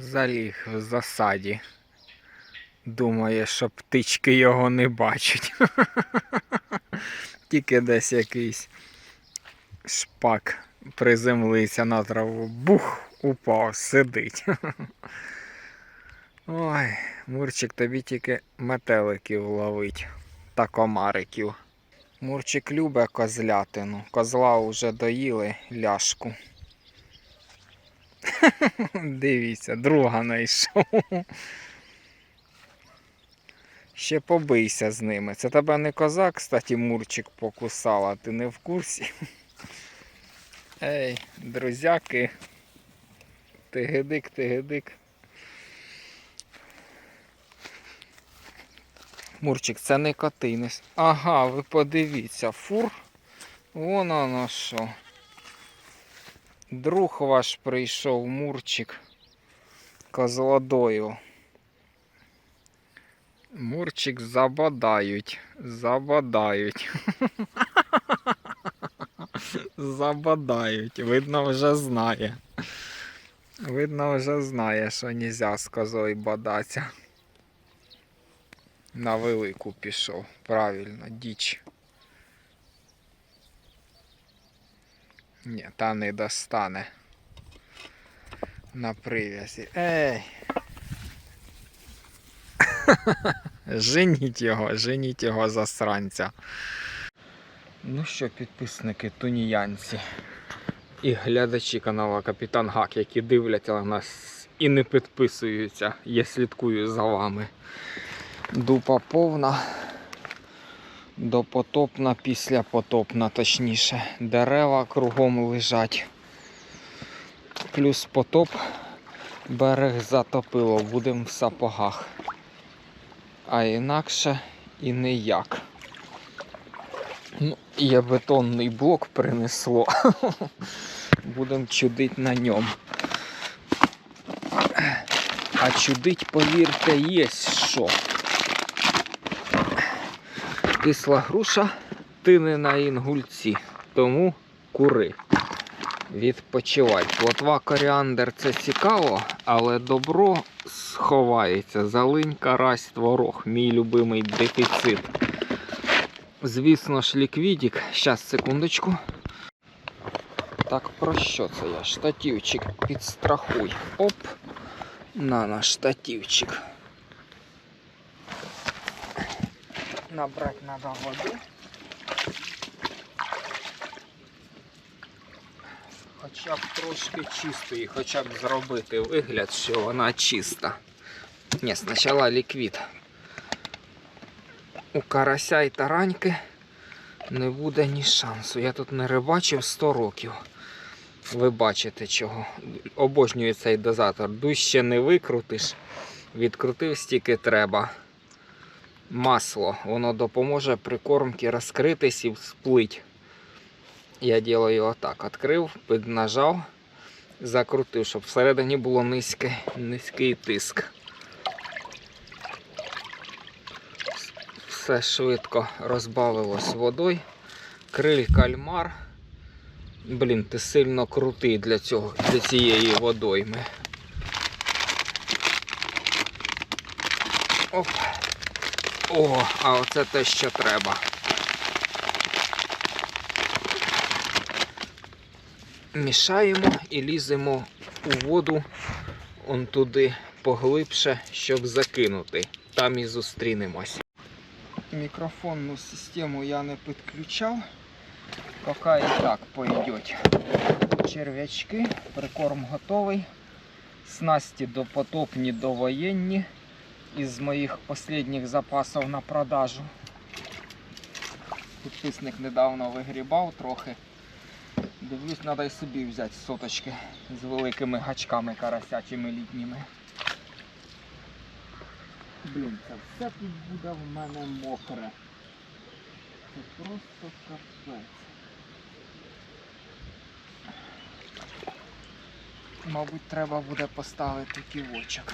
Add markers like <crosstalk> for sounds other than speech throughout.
Заліг в засаді. Думає, що птички його не бачать. <laughs> Тільки десь якийсь шпак приземлився на траву. Бух, упав, сидить. <laughs> Ой, Мурчик тобі тільки метеликів ловить та комариків. Мурчик любить козлятину. Козла вже доїли ляшку. <laughs> Дивіться, друга знайшов. Ще побийся з ними. Це тебе не коза, кстати, Мурчик покусала, ти не в курсі. Ей, друзяки. Тигидик, тигидик. Мурчик, це не коти. Не... с- Ага, ви подивіться, фур. Вон оно що. Друг ваш прийшов, Мурчик. Козлодою. Мурчик забадають. Забадають. <laughs> Забадають. Видно, вже знає. Видно, вже знає, що нельзя з козою бадатися. На велику пішов. Правильно, діч. Ні, та не достане. На прив'язі. Ей! <laughs> Женіть його, женіть його засранця. Ну що, підписники туніянці і глядачі каналу Капітан Гак, які дивляться нас і не підписуються. Я слідкую за вами. Дупа повна. Допотопна, післяпотопна, точніше. Дерева кругом лежать. Плюс потоп. Берег затопило, будемо в сапогах. А інакше і ніяк. Ну, є бетонний блок принесло. <laughs> Будемо чудити на ньому. А чудить, повірте, є що. Кисла груша, ти не на інгульці, тому кури. Відпочивай. Плотва коріандр це цікаво, але добро сховається. Залинь, карась, творог, мій любимий дефіцит. Звісно ж, ліквідік. Щас, секундочку. Так, про що це я? Штативчик підстрахуй. Оп. На наш штативчик. Набрати треба води. Хоча б трошки чистої, хоча б зробити вигляд, що вона чиста. Ні, спочатку ліквід. У карася і тараньки не буде ні шансу. Я тут не рибачив 100 років. Ви бачите чого. Обожнюю цей дозатор. Дужче не викрутиш. Відкрутив стільки треба. Масло. Воно допоможе прикормки розкритись і всплить. Я делаю отак. Відкрив, піднажав, закрутив, щоб всередині було низький, низький тиск. Все швидко розбавилось водою. Криль кальмар. Блін, ти сильно крутий для цього, для цієї водойми. Оп. О, а оце те, що треба. Мішаємо і ліземо у воду он туди поглибше, щоб закинути. Там і зустрінемось. Мікрофонну систему я не підключав. Поки і так пойдуть. Черв'ячки, прикорм готовий. Снасті допотопні, довоєнні. Із моїх останніх запасів на продажу. Підписник недавно вигрібав трохи. Дивлюсь, треба і собі взяти соточки з великими гачками карасячими літніми. Блін, це все тут буде в мене мокре. Це просто капець. Мабуть, треба буде поставити ківочок.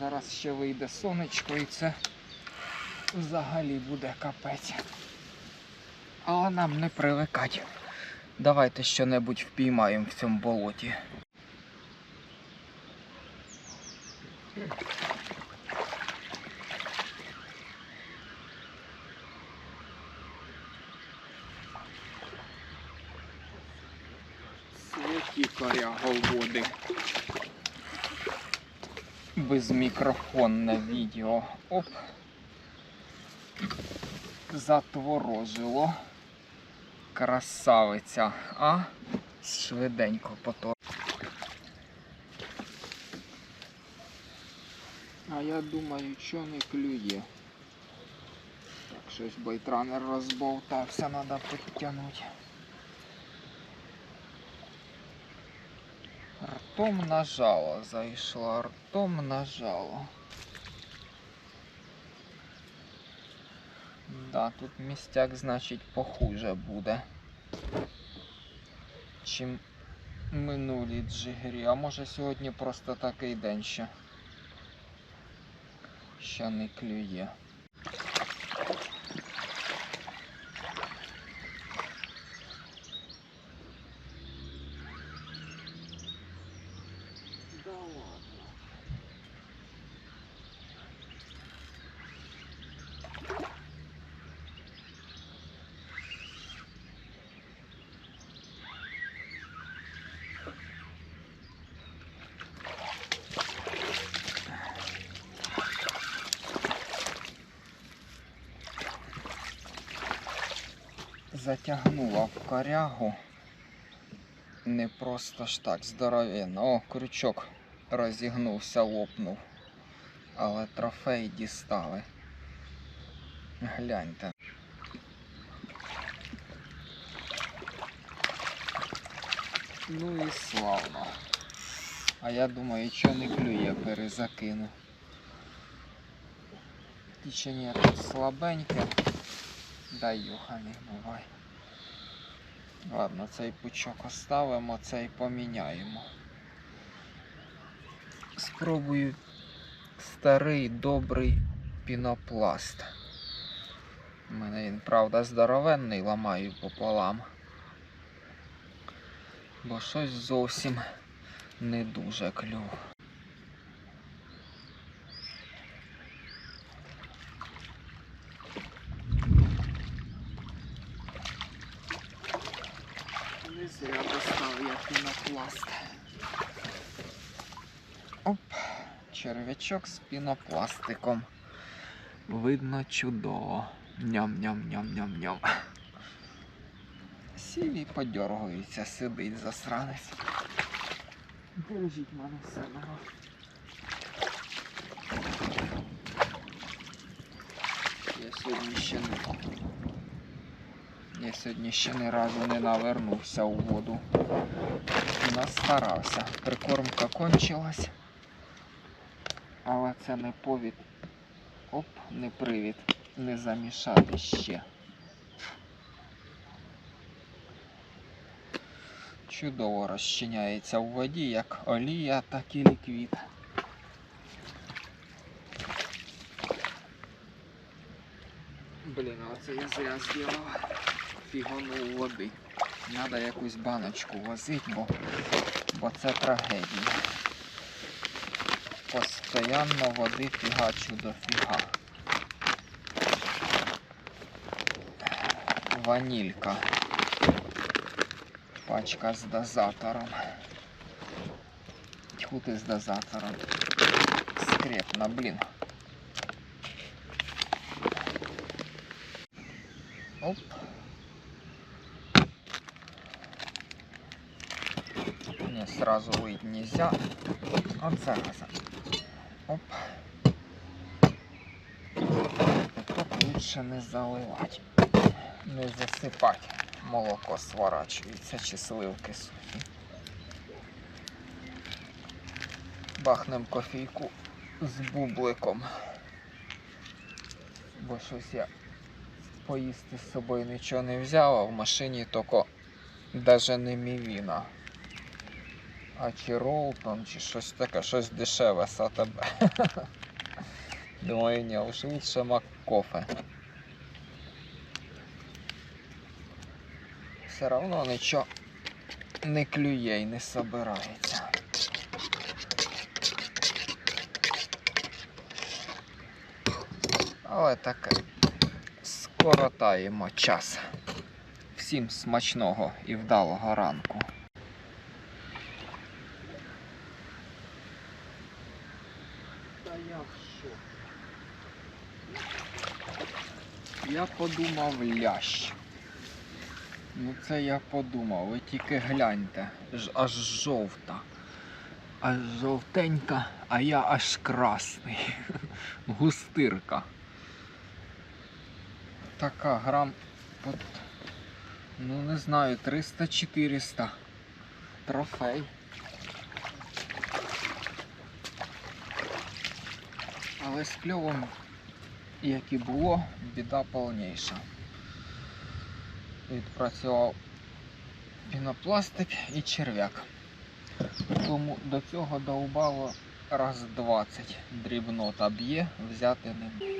Зараз ще вийде сонечко і це взагалі буде капець. Але нам не привикать. Давайте що-небудь впіймаємо в цьому болоті. Святі коряговоди. Безмікрофонне відео. Оп. Затворожило. Красавиця. А? Швиденько потор. А я думаю, що не клює. Так, щось байтранер розбовтався, треба підтягнути. Ртом нажало, зайшло, ртом нажало. Да, тут містяк, значить, похуже буде. Чим минулі джигрі. А може сьогодні просто такий день ще. Ще не клює. Да ладно. Затягнула в корягу. Не просто ж так здоровенно. О, крючок розігнувся, лопнув. Але трофей дістали. Гляньте. Ну і славно. А я думаю, що не клює, перезакину. Тічення тут слабеньке. Дай юха не бувай. Ладно, цей пучок оставимо, цей поміняємо. Спробую старий добрий пінопласт. У мене він, правда, здоровенний, ламаю пополам. Бо щось зовсім не дуже клюв. Зря достав я пінопласт. Оп, черв'ячок з пінопластиком. Видно чудово. Ням-ням-ням-ням-ням. Сів і подьоргується, сидить засранець. Держіть мене самого. Я сьогодні ще не. Я сьогодні ще ні разу не навернувся у воду. Настарався. Прикормка кончилась. Але це не повід. Оп, не привід. Не замішати ще. Чудово розчиняється у воді, як олія, так і ліквід. Блін, а оце я зря зробив. Фігонув води. Надо якусь баночку возити, бо, бо це трагедія. Постоянно води фігачу до фіга. Ванілька. Пачка з дозатором. Тьху ти з дозатором. Скрепна, блін. Оп. Не, сразу выйти нельзя. Вот зараза. Оп. Тут лучше не заливати. Не засипати. Молоко сворачується чи сливки сухі. Бахнем кофійку з бубликом. Бо щось я поїсти з собою нічого не взяв, а в машині тільки навіть не мівіна. А чи Ролтон, чи щось таке, щось дешеве з АТБ. <laughs> Думаю, ні, уж лучше Маккофе. Все равно нічого не клює і не собирається. Але таке. Скоротаємо час. Всім смачного і вдалого ранку. Та я в шокі. Я подумав лящ. Ну це я подумав, ви тільки гляньте, аж жовта. Аж жовтенька, а я аж красний. <laughs> Густирка. Така грам. От, ну не знаю, 300-400. Трофей. Але з кльовом, як і було, біда повніша. Відпрацював пінопластик і черв'як. Тому до цього довбало раз 20 дрібнота б'є, взяти можу.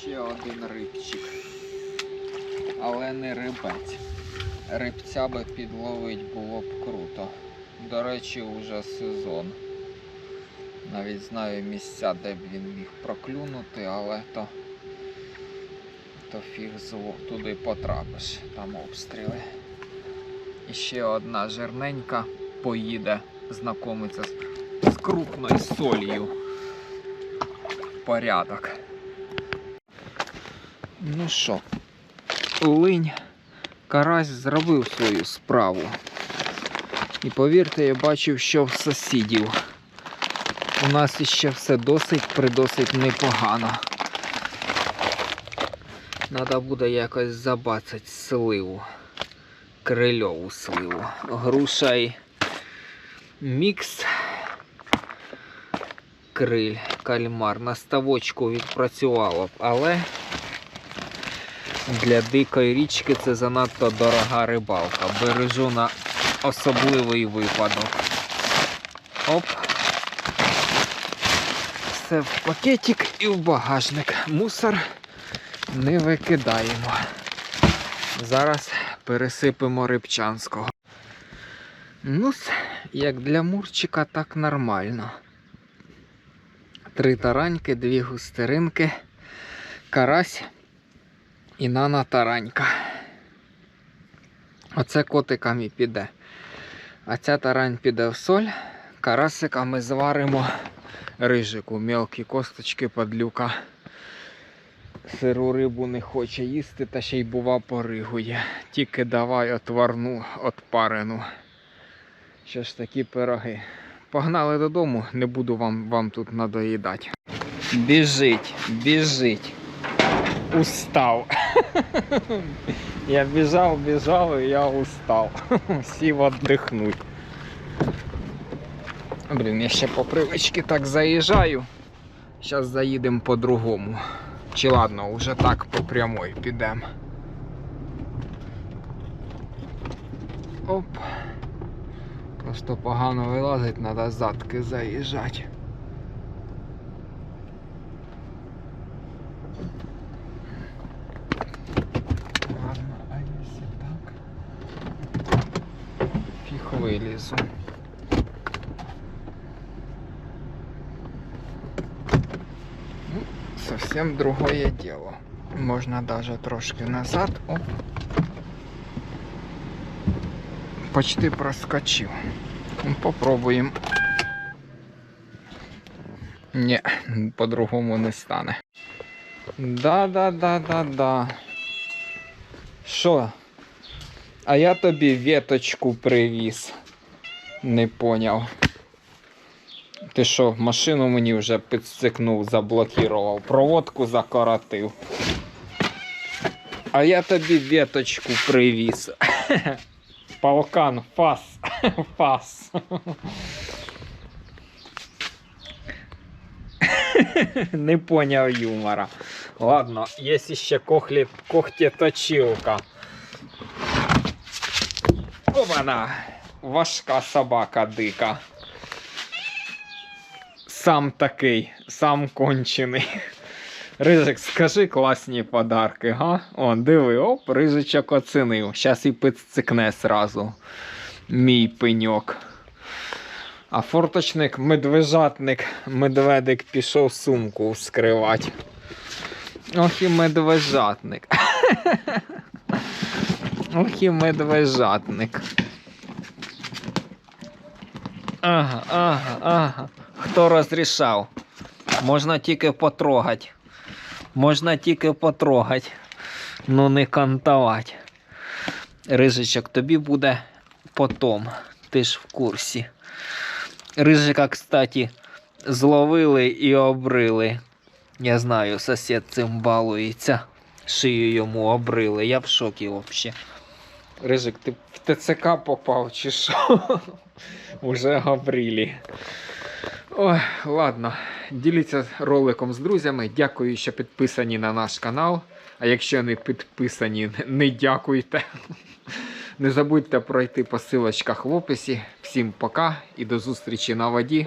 Ще один рибчик. Але не рибець. Рибця би підловить було б круто. До речі, уже сезон. Навіть знаю місця, де б він міг проклюнути, але то, то фіг туди потрапиш, там обстріли. І ще одна жирненька поїде знайомиться з, з крупною солью. Порядок. Ну що, линь, карась зробив свою справу. І повірте, я бачив, що в сусідів. У нас іще все досить придосить непогано. Надо буде якось забацать сливу. Крильову сливу. Груша і мікс. Криль, кальмар. На ставочку відпрацювало б, але для дикої річки це занадто дорога рибалка. Бережу на особливий випадок. Оп. Все в пакетик і в багажник. Мусор не викидаємо. Зараз пересипемо рибчанського. Ну, як для мурчика, так нормально. Три тараньки, дві густеринки, карась і нана таранька. Оце котикам і піде. А ця тарань піде в соль. Карасика ми зваримо рижику, мелкі косточки падлюка. Сиру рибу не хоче їсти, та ще й бува поригує. Тільки давай отварну, отпарену. Що ж такі пироги. Погнали додому, не буду вам, вам тут надоїдати. Біжить, біжить. Устав. Я біжав, біжав і я устав. Сів віддихнуть. Блін, я ще по привичці так заїжджаю. Зараз заїдемо по-другому. Чи ладно, вже так по прямой підемо. Оп. Просто погано вилазить, треба задки заїжджати. Фіг вилізу. Ну, совсем другое дело. Можно даже трошки назад. Оп. Почти проскочив. Ну, Попробуємо. Ні, по-другому не стане. Да, да, да, да, да. Що? А я тобі веточку привіз. Не поняв. Ти що, машину мені вже підстикнув, заблокував, проводку закоротив. А я тобі веточку привіз. <laughs> Полкан, фас. <laughs> Фас. <laughs> Не поняв юмора. Ладно, є ще кохлі, когтєточилка. Обана! Важка собака дика. Сам такий, сам кончений. Рижик, скажи класні подарки, га? Он, диви, оп, рижичок оцінив. Щас і підцикне сразу. Мій пеньок. А форточник, медвежатник, медведик пішов сумку вскривати. Ох і медвежатник. <laughs> Ох і медвежатник. Ага, ага, ага. Хто розрішав? Можна тільки потрогати. Можна тільки потрогати. Ну не кантувати. Рижичок, тобі буде потом. Ти ж в курсі. Рижика, кстати, зловили і обрили. Я знаю, сусід цим балується. Шию йому обрили. Я в шокі взагалі. Рижик, ти в ТЦК попав чи що? <laughs> Уже Гаврилі. Ой, ладно. Діліться роликом з друзями. Дякую, що підписані на наш канал. А якщо не підписані, <laughs> не дякуйте. <laughs> Не забудьте пройти по силочках в описі. Всім пока і до зустрічі на воді.